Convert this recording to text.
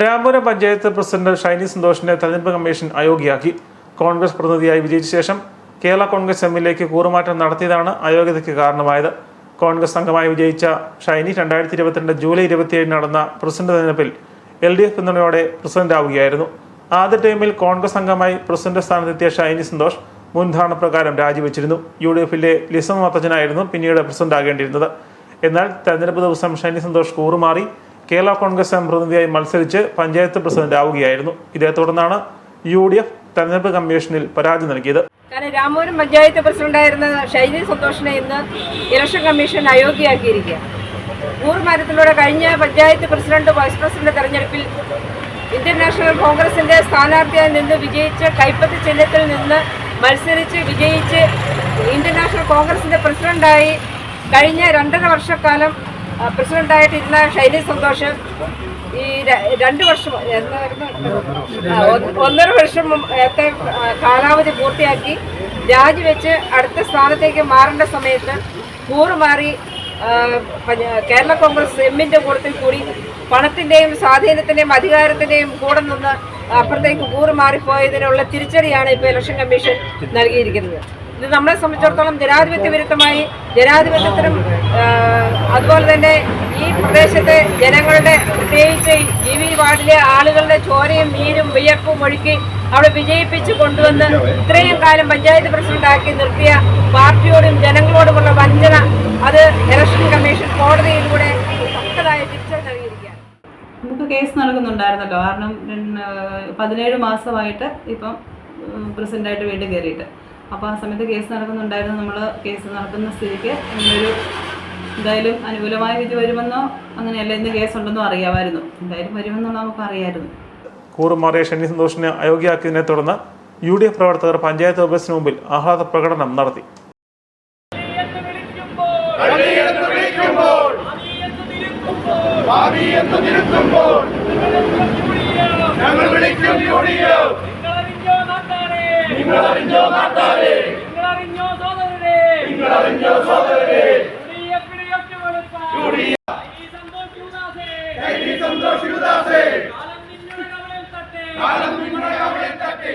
Ramapuram panchayat president Shiny സന്തോഷിനെ തെരഞ്ഞെടുപ്പ് commission അയോഗ്യയാക്കി. Congress പ്രതിനിധിയായി വിജയിച്ച ശേഷം കേരള കോൺഗ്രസ് എമ്മിലേക്ക് കൂറുമാറ്റം നടത്തിയതാണ് അയോഗ്യതയ്ക്ക് കാരണമായത്. കോൺഗ്രസ് അംഗമായി വിജയിച്ച ഷൈനി രണ്ടായിരത്തി ഇരുപത്തിരണ്ട് ജൂലൈ ഇരുപത്തിയേഴിന് നടന്ന പ്രസിഡന്റ് തെരഞ്ഞെടുപ്പിൽ എൽ ഡി എഫ് പിന്തുണയോടെ പ്രസിഡന്റാവുകയായിരുന്നു. ആദ്യ ടൈമിൽ കോൺഗ്രസ് അംഗമായി പ്രസിഡന്റ് സ്ഥാനത്തെത്തിയ ഷൈനി സന്തോഷ് മുൻധാരണ പ്രകാരം രാജിവെച്ചിരുന്നു. യു ഡി എഫിലെ ലിസം മത്തച്ചനായിരുന്നു പിന്നീട് പ്രസിഡന്റ് ആകേണ്ടിയിരുന്നത് എന്നാൽ തെരഞ്ഞെടുപ്പ് ദിവസം ഷൈനി സന്തോഷ് കൂറുമാറി. കേരള കോൺഗ്രസ് എം പ്രതിനിധിയായി മത്സരിച്ച് പഞ്ചായത്ത് പ്രസിഡന്റ് ആവുകയായിരുന്നു. ഇതേ തുടർന്നാണ് യു ഡി എഫ് തെരഞ്ഞെടുപ്പ് കമ്മീഷനിൽ പരാതി നൽകിയത്. കാരണം രാമപുരം പഞ്ചായത്ത് പ്രസിഡന്റായിരുന്ന ഷൈനി സന്തോഷിനെ ഇന്ന് ഇലക്ഷൻ കമ്മീഷൻ അയോഗ്യയാക്കിയിരിക്കുക കൂറുമാരത്തിലൂടെ കഴിഞ്ഞ പഞ്ചായത്ത് പ്രസിഡന്റ് വൈസ് പ്രസിഡന്റ് തെരഞ്ഞെടുപ്പിൽ ഇന്ത്യൻ നാഷണൽ കോൺഗ്രസിന്റെ സ്ഥാനാർത്ഥിയായി നിന്ന് വിജയിച്ച് കൈപ്പത്തി ചിഹ്നത്തിൽ നിന്ന് മത്സരിച്ച് വിജയിച്ച് ഇന്ത്യൻ നാഷണൽ കോൺഗ്രസിന്റെ പ്രസിഡന്റായി കഴിഞ്ഞ രണ്ടര വർഷക്കാലം പ്രസിഡന്റായിട്ടിരുന്ന ഷൈലി സന്തോഷ്. ഈ രണ്ടു വർഷം ഒന്നര വർഷം മുമ്പത്തെ കാലാവധി പൂർത്തിയാക്കി. രാജിവെച്ച് അടുത്ത സ്ഥാനത്തേക്ക് മാറേണ്ട സമയത്ത് കൂറുമാറി കേരള കോൺഗ്രസ് എമ്മിന്റെ കൂട്ടത്തിൽ കൂടി പണത്തിന്റെയും സ്വാധീനത്തിന്റെയും അധികാരത്തിന്റെയും കൂടെ നിന്ന് അപ്പുറത്തേക്ക് കൂറുമാറിപ്പോയതിനുള്ള തിരിച്ചടിയാണ് ഇപ്പോൾ ഇലക്ഷൻ കമ്മീഷൻ നൽകിയിരിക്കുന്നത്. ഇത് നമ്മളെ സംബന്ധിച്ചിടത്തോളം ജനാധിപത്യ വിരുദ്ധമായി ജനാധിപത്യത്തിനും അതുപോലെ തന്നെ ഈ പ്രദേശത്തെ ജനങ്ങളുടെ പ്രത്യേകിച്ച് ഈ വി വാർഡിലെ ആളുകളുടെ ചോരയും നീരും വിയർപ്പും ഒഴുക്കി അവിടെ വിജയിപ്പിച്ച് കൊണ്ടുവന്ന് ഇത്രയും കാലം പഞ്ചായത്ത് പ്രസിഡന്റാക്കി നിർത്തിയ പാർട്ടിയോടും ജനങ്ങളോടുമുള്ള വഞ്ചന അത് ഇലക്ഷൻ കമ്മീഷൻ കോടതിയിലൂടെ തക്കതായ തിരിച്ചടി നമുക്ക് കേസ് നൽകുന്നുണ്ടായിരുന്നല്ലോ. കാരണം പതിനേഴ് മാസമായിട്ട് ഇപ്പം പ്രസിഡന്റായിട്ട് വീണ്ടും കയറിയിട്ട്. അപ്പോൾ ആ സമയത്ത് കേസ് നടക്കുന്നുണ്ടായിരുന്നു. നമ്മൾ കേസ് നടക്കുന്ന സ്ഥിതിക്ക് നമ്മളൊരു എന്തായാലും അനുകൂലമായ വിധി വരുമെന്നോ അങ്ങനെയല്ല ഇന്ന് കേസുണ്ടെന്നോ അറിയാമായിരുന്നു. എന്തായാലും വരുമെന്നുള്ള നമുക്ക് അറിയാമായിരുന്നു കൂറുമാറിയ ഷെന്നി സന്തോഷിനെ അയോഗ്യയാക്കിയതിനെ തുടർന്ന് യു ഡി എഫ് പ്രവർത്തകർ പഞ്ചായത്ത് ഓഫീസിന് മുമ്പിൽ ആഹ്ലാദ പ്രകടനം നടത്തി. ഞങ്ങൾ നിങ്ങളറിഞ്ഞോ നാട്ടാരെ? നിങ്ങളറിഞ്ഞോ സോദരരെ നിങ്ങളറിഞ്ഞോ സോദരരെ സന്തോഷ് യുദാസേ കാലം നിങ്ങളുടെ കവളിൽ തട്ടി.